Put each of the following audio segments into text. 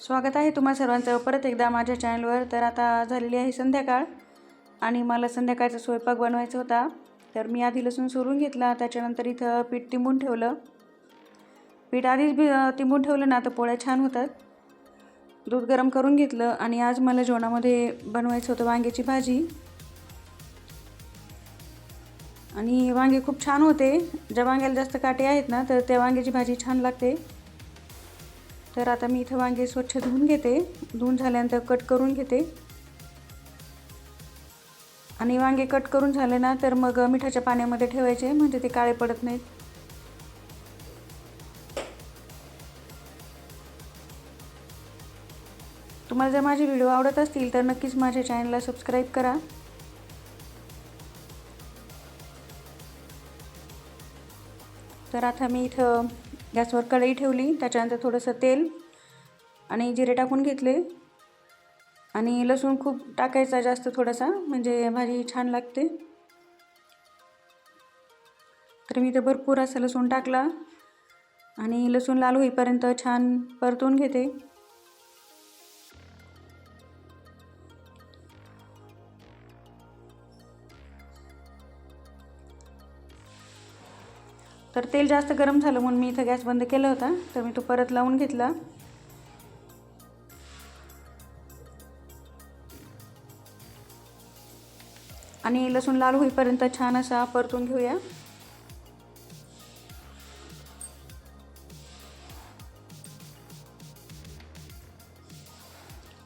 स्वागत आहे तुम्हा सर्वांचं. परत एकदा माझ्या चॅनलवर. तर आता झालेली आहे संध्याकाळ आणि मला संध्याकाळचा स्वयंपाक बनवायचा होता. तर मी आधी लसूण सोलून घेतला त्याच्यानंतर इथं पीठ तिंबून ठेवलं. पीठ आधीच बी तिंबून ठेवलं ना तर पोळ्या छान होतात. दूध गरम करून घेतलं आणि आज मला जेवणामध्ये बनवायचं होतं वांग्याची भाजी. आणि वांगे खूप छान होते. ज्या वांग्याला जास्त काटे आहेत ना तर त्या वांग्याची भाजी छान लागते. तर आता मी इथं वांगे स्वच्छ धुवून घेते. धुवून झाल्यानंतर कट करून घेते. आणि वांगे कट करून झाले ना तर मग मिठाच्या पाण्यामध्ये ठेवायचे म्हणजे ते काळे पडत नाहीत. तुम्हाला जर माझे व्हिडिओ आवडत असतील तर नक्कीच माझ्या चॅनलला सबस्क्राईब करा. तर आता मी इथं गॅसवर कढई ठेवली त्याच्यानंतर थोडंसं तेल आणि जिरे टाकून घेतले. आणि लसूण खूप टाकायचा जास्त थोडासा म्हणजे भाजी छान लागते. तर मी तर भरपूर असं लसूण टाकला. आणि लसूण लाल होईपर्यंत छान परतून घेते. तर तेल जास्त गरम झालं म्हणून मी इथं गॅस बंद केला होता. तर मी तो परत लावून घेतला. आणि लसूण लाल होईपर्यंत छान असा परतून घेऊया.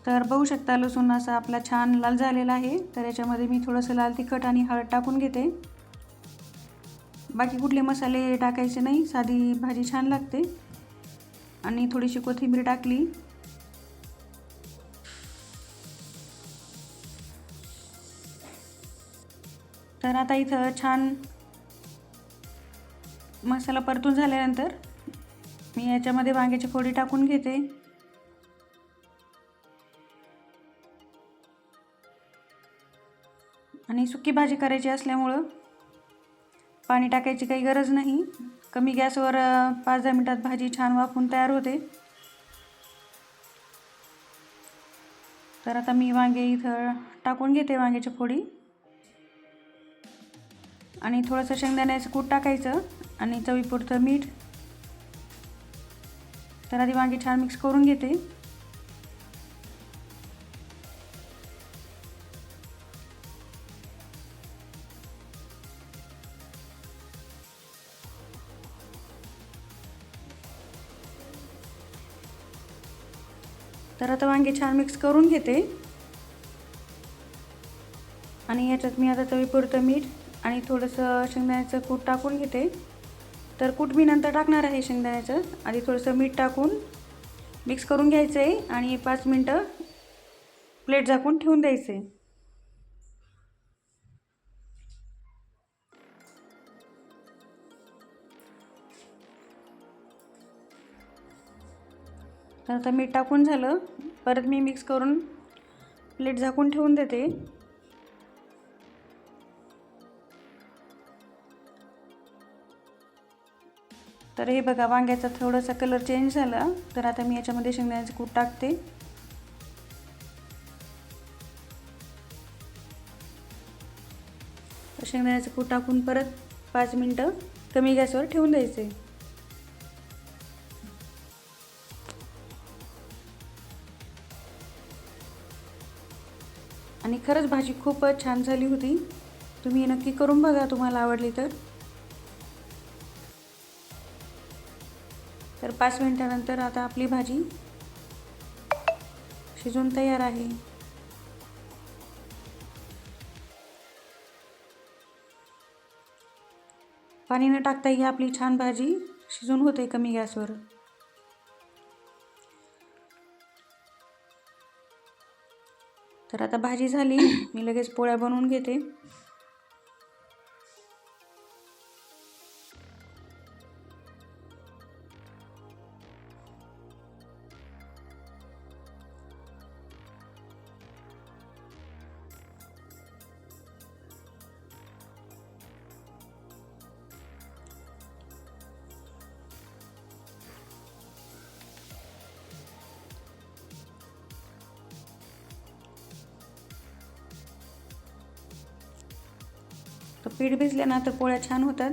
तर बघू शकता लसूण असा आपला छान लाल झालेला आहे. तर याच्यामध्ये मी थोडंसं लाल तिखट आणि हळद टाकून घेते. बाकी कुठले मसाले टाकायचे नाही साधी भाजी छान लागते. आणि थोडीशी कोथिंबीर टाकली. तर आता इथं छान मसाला परतून झाल्यानंतर मी याच्यामध्ये वांग्याची फोडी टाकून घेते. आणि सुकी भाजी करायची असल्यामुळं पाणी टाकायची काही गरज नाही. कमी गॅसवर पाच दहा मिनटात भाजी छान वाफून तयार होते. तर आता मी वांगे इथं टाकून घेते वांग्याची फोडी. आणि थोडंसं शेंगदाण्याचं कूट टाकायचं आणि चवीपुरतं मीठ. तर आधी वांगे छान मिक्स करून घेते. तर आता वांगे छान मिक्स करून घेते. आणि याच्यात मी आता चवीपुरतं मीठ आणि थोडंसं शेंगदाण्याचं कूट टाकून घेते. तर कूट मी नंतर टाकणार आहे शेंगदाण्याचं. आधी थोडंसं मीठ टाकून मिक्स करून घ्यायचं आहे आणि पाच मिनटं प्लेट झाकून ठेवून द्यायचं आहे तर आता मीठ टाकून झालं. परत मी मिक्स करून प्लेट झाकून ठेवून देते. तर हे बघा वांग्याचा थोडासा कलर चेंज झाला. तर आता मी याच्यामध्ये शेंगदाण्याचं कूट टाकते. शेंगदाण्याचं कूट टाकून परत पाच मिनटं कमी गॅसवर ठेवून द्यायचे. आणि खरंच भाजी खूपच छान झाली होती. तुम्ही नक्की करून बघा तुम्हाला आवडली तर. तर पाच मिनटानंतर आता आपली भाजी शिजून तयार आहे. पाणी न टाकता ही आपली छान भाजी शिजून होते कमी गॅसवर. तर आता भाजी झाली. मी लगेच पोळ्या बनवून घेते. पीठ भिजले ना तर पोळ्या छान होतात.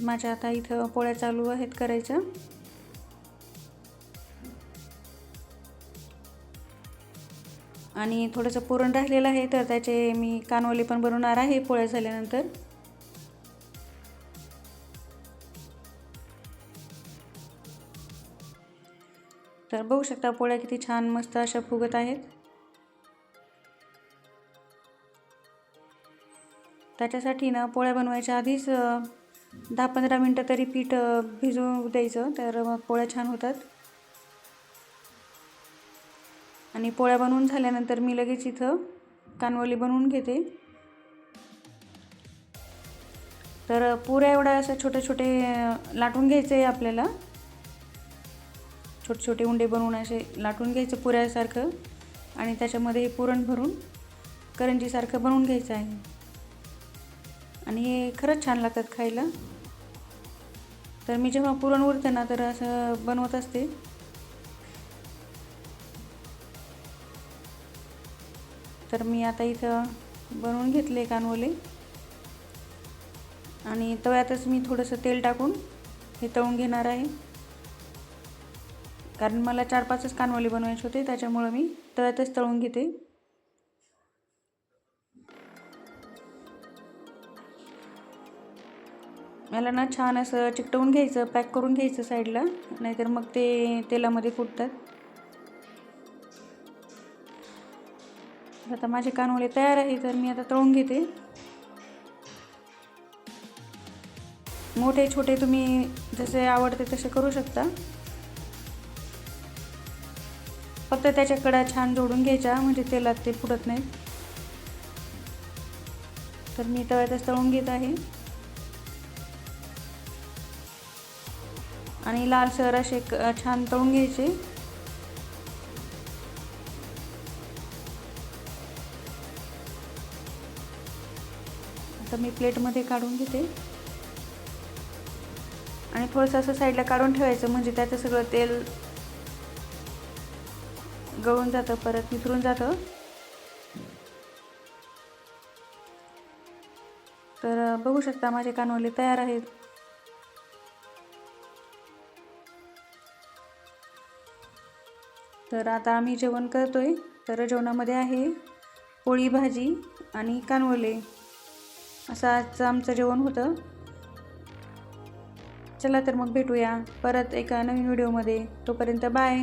माझ्या आता इथं पोळ्या चालू आहेत करायच्या. आणि थोडंसं पुरण राहिलेलं आहे तर त्याचे मी कानवले पण बनवणार आहे पोळ्या झाल्यानंतर. तर बघू शकता पोळ्या किती छान मस्त अशा फुगत आहेत. त्याच्यासाठी ना पोळ्या बनवायच्या आधीच दहा पंधरा मिनटं तरी पीठ भिजवून द्यायचं तर मग पोळ्या छान होतात. आणि पोळ्या बनवून झाल्यानंतर मी लगेच इथं कानवली बनवून घेते. तर पुऱ्या एवढ्या असं छोटे छोटे लाटून घ्यायचे आहे आपल्याला. छोटे छोटे उंडे बनवून असे लाटून घ्यायचं पुऱ्यासारखं आणि त्याच्यामध्ये हे पुरण भरून करंजीसारखं बनवून घ्यायचं आहे. आणि हे खरंच छान लागतात खायला. तर मी जेव्हा पुरण उरते ना तर असं बनवत असते. तर मी आता इथं बनवून घेतले कानवले. आणि तव्यातच मी थोडंसं तेल टाकून हे तळून घेणार आहे. कारण मला चार पाचच कानवले बनवायचे होते त्याच्यामुळं मी तळ्यातच तळून घेते. मला ना छान असं चिकटवून घ्यायचं पॅक करून घ्यायचं साईडला नाहीतर मग ते तेलामध्ये फुटतात. आता माझे कानवले तयार आहे तर मी आता तळून घेते. मोठे छोटे तुम्ही जसे आवडते तसे करू शकता. फक्त त्याच्या कडा छान जोडून घ्यायच्या म्हणजे तेलात ते फुटत नाहीत. तर मी तव्यातच तळून घेत आहे. आणि लालसर असे छान तळून घ्यायचे. आता मी प्लेटमध्ये काढून घेते. आणि थोडंसं असं साईडला काढून ठेवायचं म्हणजे त्याचं सगळं तेल गळून जातं परत निथरून जातं. तर बघू शकता माझे कानवले तयार आहेत. तर आता आम्ही जेवण करतोय. तर जेवणामध्ये आहे पोळी भाजी आणि कानवले असं आजचं आमचं जेवण होतं. चला तर मग भेटूया परत एका नवीन व्हिडिओमध्ये. तोपर्यंत बाय.